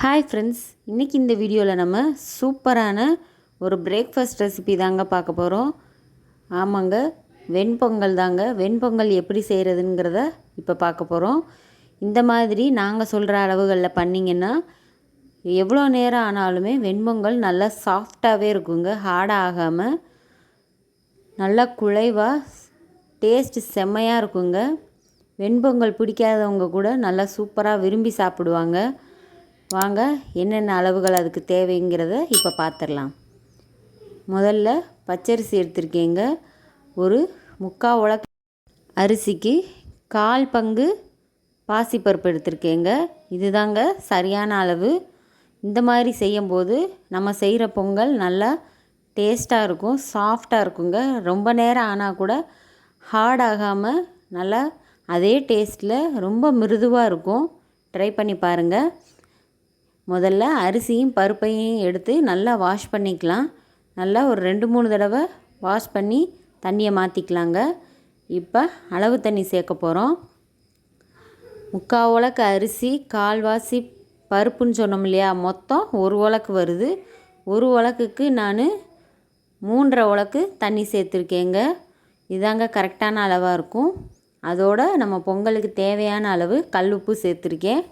Hi friends இன்றைக்கி இந்த வீடியோவில் நம்ம சூப்பரான ஒரு பிரேக்ஃபாஸ்ட் ரெசிபி தாங்க பார்க்க போகிறோம் ஆமாங்க வெண்பொங்கல் தாங்க. வெண்பொங்கல் எப்படி செய்கிறதுங்கிறத இப்போ பார்க்க போகிறோம் இந்த மாதிரி நாங்கள் சொல்கிற அளவுகளில் பண்ணிங்கன்னா எவ்வளோ நேரம் ஆனாலுமே வெண்பொங்கல் நல்லா சாஃப்டாகவே இருக்குங்க. ஹார்டாக ஆகாமல் நல்லா குழைவாக டேஸ்ட் செம்மையாக இருக்குங்க. வெண்பொங்கல் பிடிக்காதவங்க கூட நல்லா சூப்பராக விரும்பி சாப்பிடுவாங்க. வாங்க என்னென்ன அளவுகள் அதுக்கு தேவைங்கிறத இப்போ பார்த்துடலாம் முதல்ல பச்சரிசி எடுத்திருக்கீங்க. ஒரு முக்கால் உலக் அரிசிக்கு கால் பங்கு பாசிப்பருப்பு எடுத்திருக்கேங்க. இதுதாங்க சரியான அளவு. இந்த மாதிரி செய்யும்போது நம்ம செய்கிற பொங்கல் நல்லா டேஸ்ட்டாக இருக்கும் சாஃப்டாக இருக்குங்க. ரொம்ப நேரம் ஆனால் கூட ஹார்ட் ஆகாமல் நல்லா அதே டேஸ்ட்டில் ரொம்ப மிருதுவாக இருக்கும். ட்ரை பண்ணி பாருங்கள் முதல்ல அரிசியும் பருப்பையும் எடுத்து நல்லா வாஷ் பண்ணிக்கலாம். நல்லா ஒரு ரெண்டு மூணு தடவை வாஷ் பண்ணி தண்ணியை மாற்றிக்கலாங்க இப்போ அளவு தண்ணி சேர்க்க போகிறோம் முக்கால் உலக்கு அரிசி கால்வாசி பருப்புன்னு சொன்னோம் இல்லையா? மொத்தம் ஒரு உலக்கு வருது. ஒரு உலக்குக்கு நான் மூன்றரை உலக்கு தண்ணி சேர்த்துருக்கேங்க. இதாங்க கரெக்டான அளவாக இருக்கும். அதோடு நம்ம பொங்கலுக்கு தேவையான அளவு கல் உப்பு சேர்த்துருக்கேன்.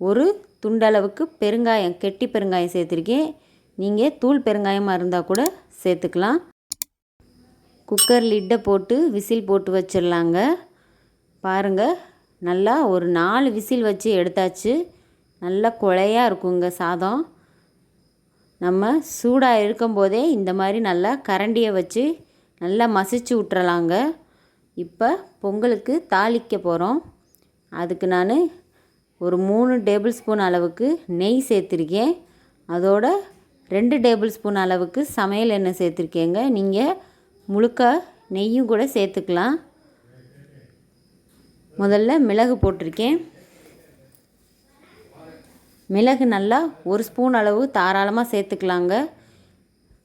ஒரு துண்டளவுக்கு பெருங்காயம் கெட்டி பெருங்காயம் சேர்த்துருக்கேன். நீங்கள் தூள் பெருங்காயமாக இருந்தால் கூட சேர்த்துக்கலாம். குக்கர் லிட்டை போட்டு விசில் போட்டு வச்சிடலாங்க. பாருங்கள் நல்லா ஒரு நாலு விசில் வச்சு எடுத்தாச்சு. நல்லா குழையாக இருக்குங்க சாதம். நம்ம சூடாக இருக்கும்போதே இந்த மாதிரி நல்லா கரண்டியை வச்சு நல்லா மசிச்சு விட்றலாங்க இப்போ பொங்கலுக்கு தாளிக்க போகிறோம் அதுக்கு நான் ஒரு மூணு டேபிள் ஸ்பூன் அளவுக்கு நெய் சேர்த்துருக்கேன். அதோட ரெண்டு டேபிள் ஸ்பூன் அளவுக்கு சமையல் எண்ணெய் சேர்த்துருக்கேங்க. நீங்கள் முழுக்க நெய்யும் கூட சேர்த்துக்கலாம். முதல்ல மிளகு போட்டிருக்கேன். மிளகு நல்லா ஒரு ஸ்பூன் அளவு தாராளமாக சேர்த்துக்கலாங்க.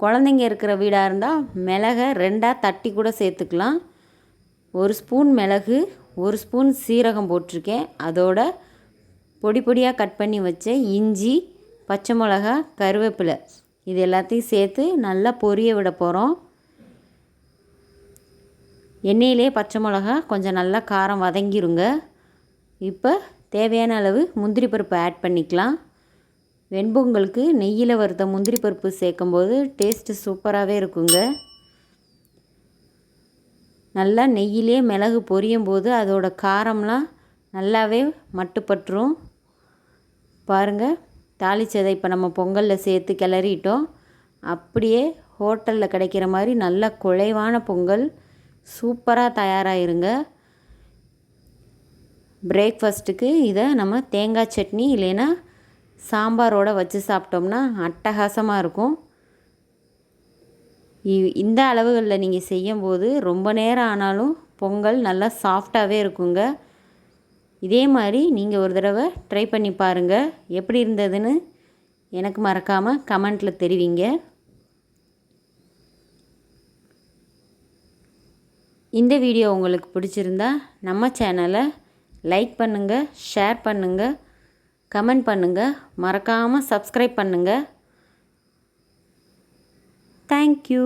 குழந்தைங்க இருக்கிற வீடாக இருந்தால் மிளகை ரெண்டாக தட்டி கூட சேர்த்துக்கலாம். ஒரு ஸ்பூன் மிளகு ஒரு ஸ்பூன் சீரகம் போட்டிருக்கேன். அதோட பொடி பொடியாக கட் பண்ணி வச்ச இஞ்சி பச்சை மிளகா கருவேப்பிலை. இது எல்லாத்தையும் சேர்த்து நல்லா பொரிய விட போகிறோம் எண்ணெயிலே பச்சை மிளகா கொஞ்சம் நல்லா காரம் வதங்கிருங்க. இப்போ தேவையான அளவு முந்திரி பருப்பு ஆட் பண்ணிக்கலாம். வெண்பொங்கலுக்கு நெய்யில் வறுத்த முந்திரி பருப்பு சேர்க்கும்போது டேஸ்ட்டு சூப்பராகவே இருக்குங்க. நல்லா நெய்யிலே மிளகு பொரியும் போது அதோட காரம்லாம் நல்லாவே மட்டுப்பற்றும் பாருங்கள் தாளிச்சதை இப்போ நம்ம பொங்கலில் சேர்த்து கிளறிட்டோம். அப்படியே ஹோட்டலில் கிடைக்கிற மாதிரி நல்ல குழைவான பொங்கல். சூப்பராக தயாராகிருங்க பிரேக்ஃபாஸ்ட்டுக்கு இதை நம்ம தேங்காய் சட்னி இல்லைன்னா சாம்பாரோடு வச்சு சாப்பிட்டோம்னா அட்டகாசமாக இருக்கும். இந்த அளவுகளில் நீங்கள் செய்யும்போது ரொம்ப நேரம் ஆனாலும் பொங்கல் நல்லா சாஃப்டாகவே இருக்குங்க. இதே மாதிரி நீங்கள் ஒரு தடவை ட்ரை பண்ணி பாருங்கள் எப்படி இருந்ததுன்னு எனக்கு மறக்காமல் கமெண்ட்டில் தெரிவிங்க. இந்த வீடியோ உங்களுக்கு பிடிச்சிருந்தா நம்ம சேனலை லைக் பண்ணுங்கள் ஷேர் பண்ணுங்கள் கமெண்ட் பண்ணுங்கள் மறக்காமல் சப்ஸ்கிரைப் பண்ணுங்கள் தேங்க்யூ